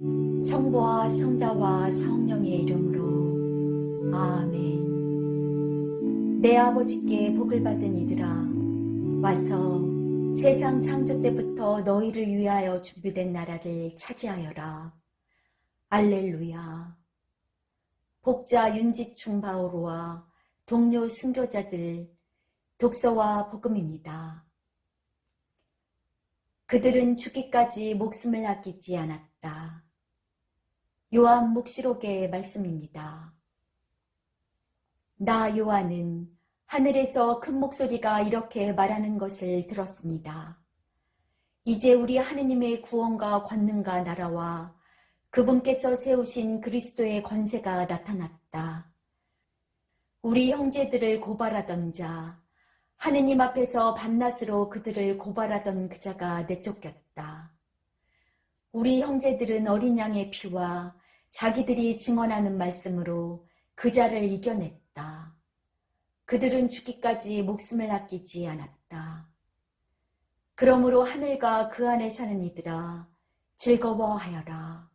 성부와 성자와 성령의 이름으로 아멘. 내 아버지께 복을 받은 이들아 와서 세상 창조 때부터 너희를 위하여 준비된 나라를 차지하여라. 알렐루야. 복자 윤지충 바오로와 동료 순교자들 독서와 복음입니다. 그들은 죽기까지 목숨을 아끼지 않았다. 요한 묵시록의 말씀입니다. 나 요한은 하늘에서 큰 목소리가 이렇게 말하는 것을 들었습니다. 이제 우리 하느님의 구원과 권능과 나라와 그분께서 세우신 그리스도의 권세가 나타났다. 우리 형제들을 고발하던 자, 하느님 앞에서 밤낮으로 그들을 고발하던 그자가 내쫓겼다. 우리 형제들은 어린 양의 피와 자기들이 증언하는 말씀으로 그 자를 이겨냈다. 그들은 죽기까지 목숨을 아끼지 않았다. 그러므로 하늘과 그 안에 사는 이들아 즐거워하여라.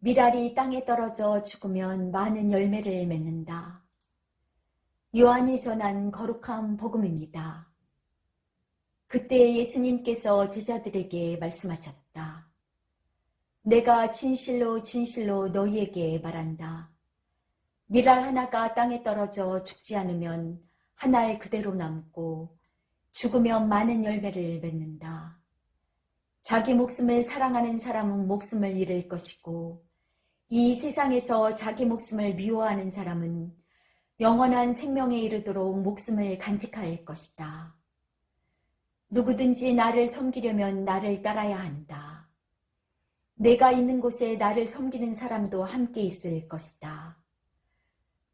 미랄이 땅에 떨어져 죽으면 많은 열매를 맺는다. 요한이 전한 거룩한 복음입니다. 그때 예수님께서 제자들에게 말씀하셨다. 내가 진실로 진실로 너희에게 말한다. 미랄 하나가 땅에 떨어져 죽지 않으면 한 알 그대로 남고 죽으면 많은 열매를 맺는다. 자기 목숨을 사랑하는 사람은 목숨을 잃을 것이고 이 세상에서 자기 목숨을 미워하는 사람은 영원한 생명에 이르도록 목숨을 간직할 것이다. 누구든지 나를 섬기려면 나를 따라야 한다. 내가 있는 곳에 나를 섬기는 사람도 함께 있을 것이다.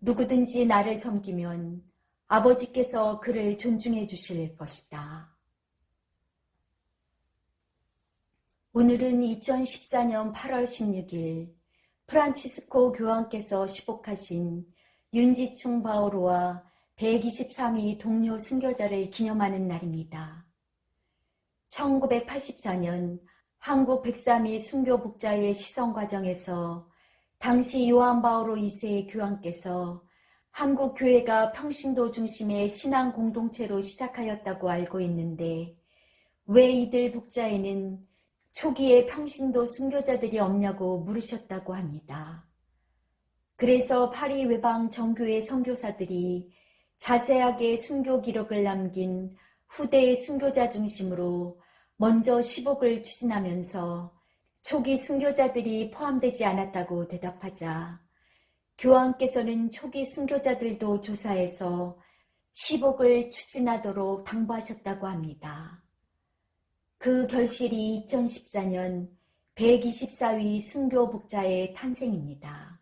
누구든지 나를 섬기면 아버지께서 그를 존중해 주실 것이다. 오늘은 2014년 8월 16일 프란치스코 교황께서 시복하신 윤지충 바오로와 123위 동료 순교자를 기념하는 날입니다. 1984년 한국 103위 순교 복자의 시성 과정에서 당시 요한 바오로 2세의 교황께서 한국 교회가 평신도 중심의 신앙 공동체로 시작하였다고 알고 있는데 왜 이들 복자에는 초기에 평신도 순교자들이 없냐고 물으셨다고 합니다. 그래서 파리 외방 정교회 선교사들이 자세하게 순교 기록을 남긴 후대의 순교자 중심으로 먼저 시복을 추진하면서 초기 순교자들이 포함되지 않았다고 대답하자 교황께서는 초기 순교자들도 조사해서 시복을 추진하도록 당부하셨다고 합니다. 그 결실이 2014년 124위 순교 복자의 탄생입니다.